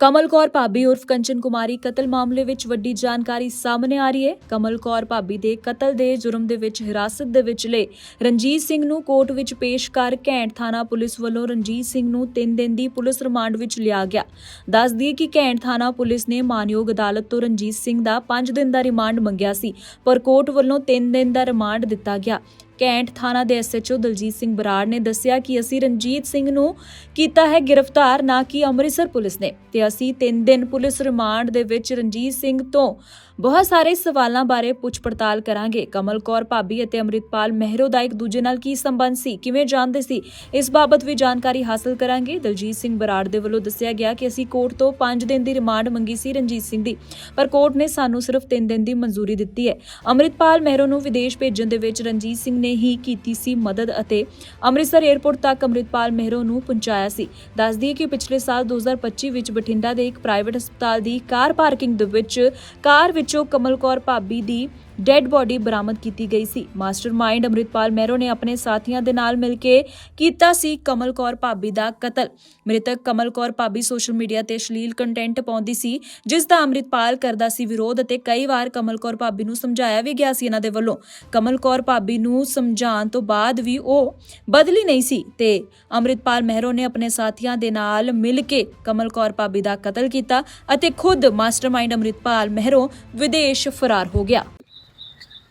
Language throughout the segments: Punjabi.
ਕਮਲ ਕੌਰ ਭਾਬੀ ਉਰਫ ਕੰਚਨ ਕੁਮਾਰੀ ਕਤਲ ਮਾਮਲੇ ਵਿੱਚ ਵੱਡੀ ਜਾਣਕਾਰੀ ਸਾਹਮਣੇ ਆ ਰਹੀ ਹੈ। ਕਮਲ ਕੌਰ ਭਾਬੀ ਦੇ ਕਤਲ ਦੇ ਜੁਰਮ ਦੇ ਵਿੱਚ ਹਿਰਾਸਤ ਦੇ ਵਿੱਚ ਲਏ ਰਣਜੀਤ ਸਿੰਘ ਨੂੰ ਕੋਰਟ ਵਿੱਚ ਪੇਸ਼ ਕਰ ਘੈਂਟ ਥਾਣਾ ਪੁਲਿਸ ਵੱਲੋਂ ਰਣਜੀਤ ਸਿੰਘ ਨੂੰ 3 ਦਿਨ ਦੀ ਪੁਲਿਸ ਰਿਮਾਂਡ ਵਿੱਚ ਲਿਆ ਗਿਆ। ਦੱਸ ਦਈਏ ਕਿ ਘੈਂਟ ਥਾਣਾ ਪੁਲਿਸ ਨੇ ਮਾਨਯੋਗ ਅਦਾਲਤ ਤੋਂ ਰਣਜੀਤ ਸਿੰਘ ਦਾ 5 ਦਿਨ ਦਾ ਰਿਮਾਂਡ ਮੰਗਿਆ ਸੀ, ਪਰ ਕੋਰਟ ਵੱਲੋਂ 3 ਦਿਨ ਦਾ ਰਿਮਾਂਡ ਦਿੱਤਾ ਗਿਆ। ਕੈਂਟ ਥਾਣਾ ਦੇ ਐਸਐਚਓ ਦਲਜੀਤ ਸਿੰਘ ਬਰਾੜ ਨੇ ਦੱਸਿਆ ਕਿ ਅਸੀਂ ਰਣਜੀਤ ਸਿੰਘ ਨੂੰ ਕੀਤਾ ਹੈ ਗ੍ਰਿਫਤਾਰ, ਨਾ ਕਿ ਅੰਮ੍ਰਿਤਸਰ ਪੁਲਿਸ ਨੇ। ਤੇ ਅਸੀਂ 3 ਦਿਨ ਪੁਲਿਸ ਰਿਮਾਂਡ ਦੇ ਵਿੱਚ ਰਣਜੀਤ ਸਿੰਘ ਤੋਂ ਬਹੁਤ ਸਾਰੇ ਸਵਾਲਾਂ ਬਾਰੇ ਪੁੱਛ ਪੜਤਾਲ ਕਰਾਂਗੇ। ਕਮਲ ਕੌਰ ਭਾਬੀ ਅਤੇ ਅੰਮ੍ਰਿਤਪਾਲ ਮਹਿਰੋ ਦਾ ਇੱਕ ਦੂਜੇ ਨਾਲ ਕੀ ਸੰਬੰਧ ਸੀ, ਕਿਵੇਂ ਜਾਣਦੇ ਸੀ, ਇਸ ਬਾਬਤ ਵੀ ਜਾਣਕਾਰੀ ਹਾਸਲ ਕਰਾਂਗੇ। ਦਲਜੀਤ ਸਿੰਘ ਬਰਾੜ ਦੇ ਵੱਲੋਂ ਦੱਸਿਆ ਗਿਆ ਕਿ ਅਸੀਂ ਕੋਰਟ ਤੋਂ 5 ਦਿਨ ਦੀ ਰਿਮਾਂਡ ਮੰਗੀ ਸੀ ਰਣਜੀਤ ਸਿੰਘ ਦੀ, ਪਰ ਕੋਰਟ ਨੇ ਸਾਨੂੰ ਸਿਰਫ 3 ਦਿਨ ਦੀ ਮਨਜ਼ੂਰੀ ਦਿੱਤੀ ਹੈ। ਅੰਮ੍ਰਿਤਪਾਲ ਮਹਿਰੋ ਨੂੰ ਵਿਦੇਸ਼ ਭੇਜਣ ਦੇ ਵਿੱਚ ਰਣਜੀਤ ਸਿੰਘ ਨੇ ਹੀ ਕੀਤੀ ਸੀ ਮਦਦ ਅਤੇ ਅੰਮ੍ਰਿਤਸਰ 에ਅਰਪੋਰਟ ਤੱਕ ਅੰਮ੍ਰਿਤਪਾਲ ਮਹਿਰੋ ਨੂੰ ਪਹੁੰਚਾਇਆ ਸੀ। ਦੱਸਦੀ ਦਈਏ ਕਿ ਪਿਛਲੇ ਸਾਲ 2025 ਵਿੱਚ ਬਠਿੰਡਾ ਦੇ ਇੱਕ ਪ੍ਰਾਈਵੇਟ ਹਸਪਤਾਲ ਦੀ ਕਾਰ ਪਾਰਕਿੰਗ ਦੇ ਵਿੱਚ ਕਾਰ ਵਿੱਚੋਂ ਕਮਲ ਕੌਰ ਭਾਬੀ ਦੀ ਡੈੱਡ ਬੋਡੀ ਬਰਾਮਦ ਕੀਤੀ ਗਈ ਸੀ। ਮਾਸਟਰਮਾਈਂਡ ਅੰਮ੍ਰਿਤਪਾਲ ਮਹਿਰੋ ਨੇ ਆਪਣੇ ਸਾਥੀਆਂ ਦੇ ਨਾਲ ਮਿਲ ਕੇ ਕੀਤਾ ਸੀ ਕਮਲ ਕੌਰ ਭਾਬੀ ਦਾ ਕਤਲ। ਮ੍ਰਿਤਕ ਕਮਲ ਕੌਰ ਭਾਬੀ ਸੋਸ਼ਲ ਮੀਡੀਆ ਤੇ ਅਸ਼ਲੀਲ ਕੰਟੈਂਟ ਪਾਉਂਦੀ ਸੀ, ਜਿਸ ਦਾ ਅੰਮ੍ਰਿਤਪਾਲ ਕਰਦਾ ਸੀ ਵਿਰੋਧ ਅਤੇ ਕਈ ਵਾਰ ਕਮਲ ਕੌਰ ਭਾਬੀ ਨੂੰ ਸਮਝਾਇਆ ਵੀ ਗਿਆ ਸੀ ਇਹਨਾਂ ਦੇ ਵੱਲੋਂ। ਕਮਲ ਕੌਰ ਭਾਬੀ ਨੂੰ ਸਮਝਾਉਣ ਤੋਂ ਬਾਅਦ ਵੀ ਉਹ ਬਦਲੀ ਨਹੀਂ ਸੀ ਤੇ ਅੰਮ੍ਰਿਤਪਾਲ ਮਹਿਰੋ ਨੇ ਆਪਣੇ ਸਾਥੀਆਂ ਦੇ ਨਾਲ ਮਿਲ ਕੇ ਕਮਲ ਕੌਰ ਭਾਬੀ ਦਾ ਕਤਲ ਕੀਤਾ ਅਤੇ ਖੁਦ ਮਾਸਟਰਮਾਈਂਡ ਅੰਮ੍ਰਿਤਪਾਲ ਮਹਿਰੋ ਵਿਦੇਸ਼ ਫਰਾਰ ਹੋ ਗਿਆ।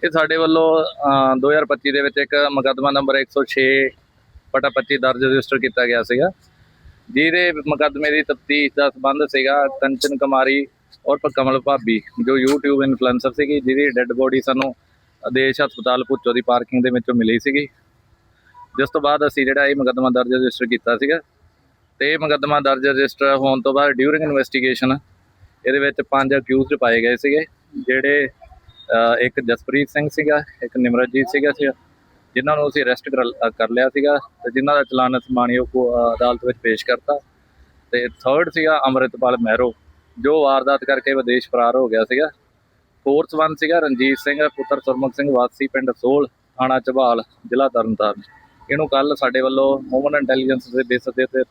ਇਹ ਸਾਡੇ ਵੱਲੋਂ ਅਹ, 2025 ਦੇ ਵਿੱਚ ਇੱਕ ਮੁਕੱਦਮਾ ਨੰਬਰ 106 ਬਟਾ 25 ਦਰਜ ਰਜਿਸਟਰ ਕੀਤਾ ਗਿਆ ਸੀਗਾ। ਜਿਹਦੇ ਮੁਕੱਦਮੇ ਦੀ ਤਫਤੀਸ਼ ਦਾ ਸਬੰਧ ਸੀਗਾ ਕੰਚਨ ਕੁਮਾਰੀ ਔਰ ਕਮਲ ਭਾਬੀ ਜੋ YouTube ਇਨਫਲੂਐਂਸਰ ਸੀਗੀ ਜਿਹਦੀ ਡੈੱਡ ਬੋਡੀ ਸਾਨੂੰ ਆਦੇਸ਼ ਹਸਪਤਾਲ ਪੁੱਚੋ ਦੀ ਪਾਰਕਿੰਗ ਦੇ ਵਿੱਚੋਂ ਮਿਲੀ ਸੀਗੀ। ਜਿਸ ਤੋਂ ਬਾਅਦ ਅਸੀਂ ਜਿਹੜਾ ਇਹ ਮੁਕੱਦਮਾ ਦਰਜ ਰਜਿਸਟਰ ਕੀਤਾ ਸੀਗਾ ਤੇ ਇਹ ਮੁਕੱਦਮਾ ਦਰਜ ਰਜਿਸਟਰ ਹੋਣ ਤੋਂ ਬਾਅਦ ਡਿਊਰਿੰਗ ਇਨਵੈਸਟੀਗੇਸ਼ਨ ਇਹਦੇ ਵਿੱਚ ਪੰਜ ਅਕਿਊਜ਼ਡ ਪਾਏ ਗਏ ਸੀਗੇ ਜਿਹੜੇ ਇੱਕ ਜਸਪ੍ਰੀਤ ਸਿੰਘ ਸੀਗਾ, ਇੱਕ ਨਿਮਰਜੀਤ ਸੀਗਾ ਸੀ, ਜਿਨ੍ਹਾਂ ਨੂੰ ਅਸੀਂ ਅਰੈਸਟ ਕਰ ਲਿਆ ਸੀਗਾ ਤੇ ਜਿਨ੍ਹਾਂ ਦਾ ਚਲਾਨ ਅਸੀਂ ਮਾਨਯੋਗ ਕੋ- ਅਦਾਲਤ ਵਿੱਚ ਪੇਸ਼ ਕਰਤਾ। ਤੇ ਥਰਡ ਸੀਗਾ ਅੰਮ੍ਰਿਤਪਾਲ ਮਹਿਰੋ, ਜੋ ਵਾਰਦਾਤ ਕਰਕੇ ਵਿਦੇਸ਼ ਫਰਾਰ ਹੋ ਗਿਆ ਸੀਗਾ। ਫੋਰਥ ਵਨ ਸੀਗਾ ਰਣਜੀਤ ਸਿੰਘ, ਪੁੱਤਰ ਸੁਰਮੁਖ ਸਿੰਘ, ਵਾਸੀ ਪਿੰਡ ਸੋਲ, ਥਾਣਾ ਚਬਾਲ, ਜ਼ਿਲ੍ਹਾ ਤਰਨਤਾਰਨ। ਇਹਨੂੰ ਕੱਲ ਸਾਡੇ ਵੱਲੋਂ ਹਿਊਮਨ ਇੰਟੈਲੀਜੈਂਸ ਦੇ ਬੇਸ ਤੇ ਤੇ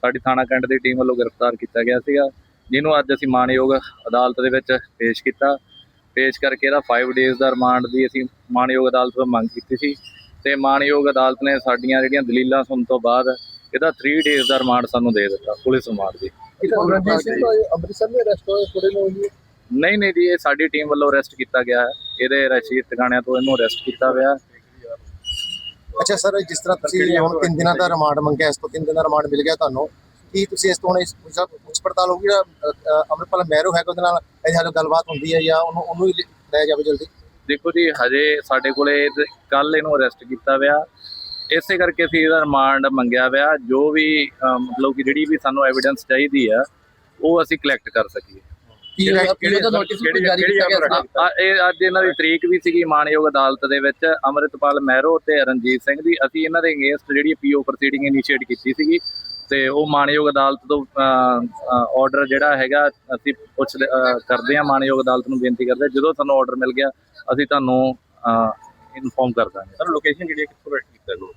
ਸਾਡੀ ਥਾਣਾ ਕੈਂਟ ਦੀ ਟੀਮ ਵੱਲੋਂ ਗ੍ਰਿਫਤਾਰ ਕੀਤਾ ਗਿਆ ਸੀਗਾ, ਜਿਹਨੂੰ ਅੱਜ ਅਸੀਂ ਮਾਣਯੋਗ ਅਦਾਲਤ ਦੇ ਵਿੱਚ ਪੇਸ਼ ਕੀਤਾ। ਪੇਸ਼ ਕਰਕੇ ਇਹਦਾ 5 ਡੇਜ਼ ਦਾ ਰਿਮਾਂਡ ਦੀ ਅਸੀਂ ਮਾਣਯੋਗ ਅਦਾਲਤ ਤੋਂ ਮੰਗ ਕੀਤੀ ਸੀ ਤੇ ਮਾਣਯੋਗ ਅਦਾਲਤ ਨੇ ਸਾਡੀਆਂ ਜਿਹੜੀਆਂ ਦਲੀਲਾਂ ਸੁਣਨ ਤੋਂ ਬਾਅਦ ਇਹਦਾ 3 ਡੇਜ਼ ਦਾ ਰਿਮਾਂਡ ਸਾਨੂੰ ਦੇ ਦਿੱਤਾ ਪੁਲਿਸ ਰਿਮਾਂਡ ਦੀ। ਅੰਮ੍ਰਿਤਸਰ ਅਰੈਸਟ ਹੋਏ ਥੋੜੇ ਨਹੀਂ ਨਹੀਂ ਜੀ ਇਹ ਸਾਡੀ ਟੀਮ ਵੱਲੋਂ ਅਰੈਸਟ ਕੀਤਾ ਗਿਆ ਹੈ। ਇਹਦੇ ਰਸ਼ੀਦ ਟਿਕਾਣਿਆਂ ਤੋਂ ਇਹਨੂੰ ਅਰੈਸਟ ਕੀਤਾ ਹੋਇਆ ਅੱਛਾ ਸਰ ਜਿਸ ਤਰ੍ਹਾਂ ਤੁਸੀਂ ਹੁਣ 3 ਦਿਨਾਂ ਦਾ ਰਿਮਾਂਡ ਮੰਗਿਆ ਇਸ ਤੋਂ 3 ਦਿਨਾਂ ਦਾ ਰਿਮਾਂਡ ਮਿਲ ਗਿਆ ਤੁਹਾਨੂੰ ਕੀ ਤੁਸੀਂ ਇਸ ਤੋਂ ਹੁਣ ਇਸ ਪੁੱਛ ਪੜਤਾਲ ਹੋਊਗੀ ਜਿਹੜਾ ਅ, ਅ, ਅੰਮ੍ਰਿਤਪਾਲ ਮਹਿਰੋ ਹੈ ਉਹਦੇ ਨਾਲ ਇਹ ਹਾਲੇ ਗੱਲਬਾਤ ਹੁੰਦੀ ਹੈ ਜਾਂ ਉਹਨੂੰ ਉਹਨੂੰ ਹੀ ਲੈ ਜਾਵੇ ਜਲਦੀ। ਦੇਖੋ ਜੀ ਹਜੇ ਸਾਡੇ ਕੋਲੇ ਕੱਲ ਇਹਨੂੰ ਅਰੈਸਟ ਕੀਤਾ ਹੋਇਆ ਇਸੇ ਕਰਕੇ ਅਸੀਂ ਇਹਦਾ ਰਿਮਾਂਡ ਮੰਗਿਆ ਹੋਇਆ ਜੋ ਵੀ ਮਤਲਬ ਕਿ ਜਿਹੜੀ ਵੀ ਸਾਨੂੰ ਐਵੀਡੈਂਸ ਚਾਹੀਦੀ ਆ ਉਹ ਅਸੀਂ ਕਲੈਕਟ ਕਰ ਸਕੀਏ। ਇਹ ਅੱਜ ਇਹਨਾਂ ਦੀ ਤਰੀਕ ਵੀ ਸੀਗੀ ਮਾਨਯੋਗ ਅਦਾਲਤ ਦੇ ਵਿੱਚ। ਅਮਰਿਤਪਾਲ ਮਹਿਰੋ ਤੇ ਰਣਜੀਤ ਸਿੰਘ ਦੀ ਅਸੀਂ ਇਹਨਾਂ ਦੇ ਅਗੇਂਸਟ ਜਿਹੜੀ ਪੀਓ ਪ੍ਰੋਸੀਡਿੰਗ ਇਨੀਸ਼ੀਏਟ ਕੀਤੀ ਸੀਗੀ ਤੇ ਉਹ ਮਾਨਯੋਗ ਅਦਾਲਤ ਤੋਂ ਆਰਡਰ ਜਿਹੜਾ ਹੈਗਾ ਅਸੀਂ ਪੁੱਛ ਕਰਦੇ ਹਾਂ ਮਾਨਯੋਗ ਅਦਾਲਤ ਨੂੰ ਬੇਨਤੀ ਕਰਦੇ ਜਦੋਂ ਸਾਨੂੰ ਆਰਡਰ ਮਿਲ ਗਿਆ ਅਸੀਂ ਤੁਹਾਨੂੰ ਇਨਫੋਰਮ ਕਰ ਦਾਂਗੇ। ਸਰ ਲੋਕੇਸ਼ਨ ਜਿਹੜੀ ਕਿੱਥੋਂ ਰੈਸਟ ਕੀਤਾ ਇਹਨੂੰ?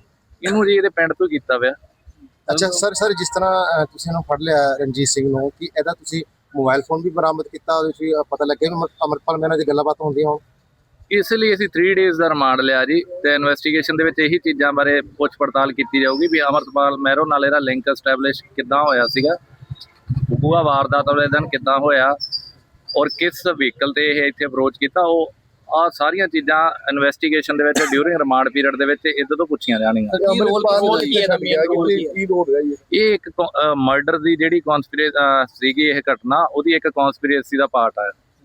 ਇਹਨੂੰ ਜੀ ਇਹਦੇ ਪਿੰਡ ਤੋਂ ਕੀਤਾ ਹੋਇਆ ਅੱਛਾ ਸਰ ਸਰ ਜਿਸ ਤਰ੍ਹਾਂ ਤੁਸੀਂ ਇਹਨੂੰ ਫੜ ਲਿਆ ਰਣਜੀਤ ਸਿੰਘ ਨੂੰ ਕਿ ਇਹਦਾ ਤੁਸੀਂ ਮੋਬਾਈਲ ਫੋਨ ਵੀ ਬਰਾਮਦ ਕੀਤਾ ਉਹਦੇ ਵਿੱਚ ਵੀ, ਅ, ਪਤਾ ਲੱਗਿਆ ਵੀ ਅਮਰ- ਅੰਮ੍ਰਿਤਪਾਲ ਮਹਿਰੋ ਦੀ ਗੱਲਬਾਤ ਹੁੰਦੀ ਹੋਣ ਇਸ ਲਈ ਅਸੀਂ 3 ਡੇਜ਼ ਦਾ ਰਿਮਾਂਡ ਲਿਆ ਜੀ ਤੇ ਇਨਵੈਸਟੀਗੇਸ਼ਨ ਦੇ ਵਿੱਚ ਇਹੀ ਚੀਜ਼ਾਂ ਬਾਰੇ ਪੁੱਛ ਪੜਤਾਲ ਕੀਤੀ ਜਾਊਗੀ ਵੀ ਅਮਰਤਪਾਲ ਮਹਿਰੋ ਨਾਲ ਇਹਦਾ ਲਿੰਕ ਐਸਟੈਬਲਿਸ਼ ਕਿੱਦਾਂ ਹੋਇਆ ਸੀਗਾ ਬੁਆ ਵਾਰਦਾਤ ਵਾਲੇ ਦਿਨ ਕਿੱਦਾਂ ਹੋਇਆ ਔਰ ਕਿਸ ਵਹੀਕਲ ਤੇ ਇਹ ਇੱਥੇ ਅਪਰੋਚ ਕੀਤਾ ਉਹ ਆ ਸਾਰੀਆਂ ਚੀਜ਼ਾਂ ਇਨਵੈਸਟੀਗੇਸ਼ਨ ਦੇ ਵਿੱਚ ਡਿਊਰਿੰਗ ਰਿਮਾਂਡ ਪੀਰੀਅਡ ਦੇ ਵਿੱਚ ਇਹਦੇ ਤੋਂ ਪੁੱਛੀਆਂ ਜਾਣਗੀਆਂ। ਇਹ ਇੱਕ ਮਰਡਰ ਦੀ ਜਿਹੜੀ ਕਨਸਪੀਰੇਸੀ ਸੀਗੀ ਇਹ ਘਟਨਾ ਉਹਦੀ ਇੱਕ ਕਨਸਪੀਰੇਸੀ ਦਾ ਪਾਰਟ ਹੈ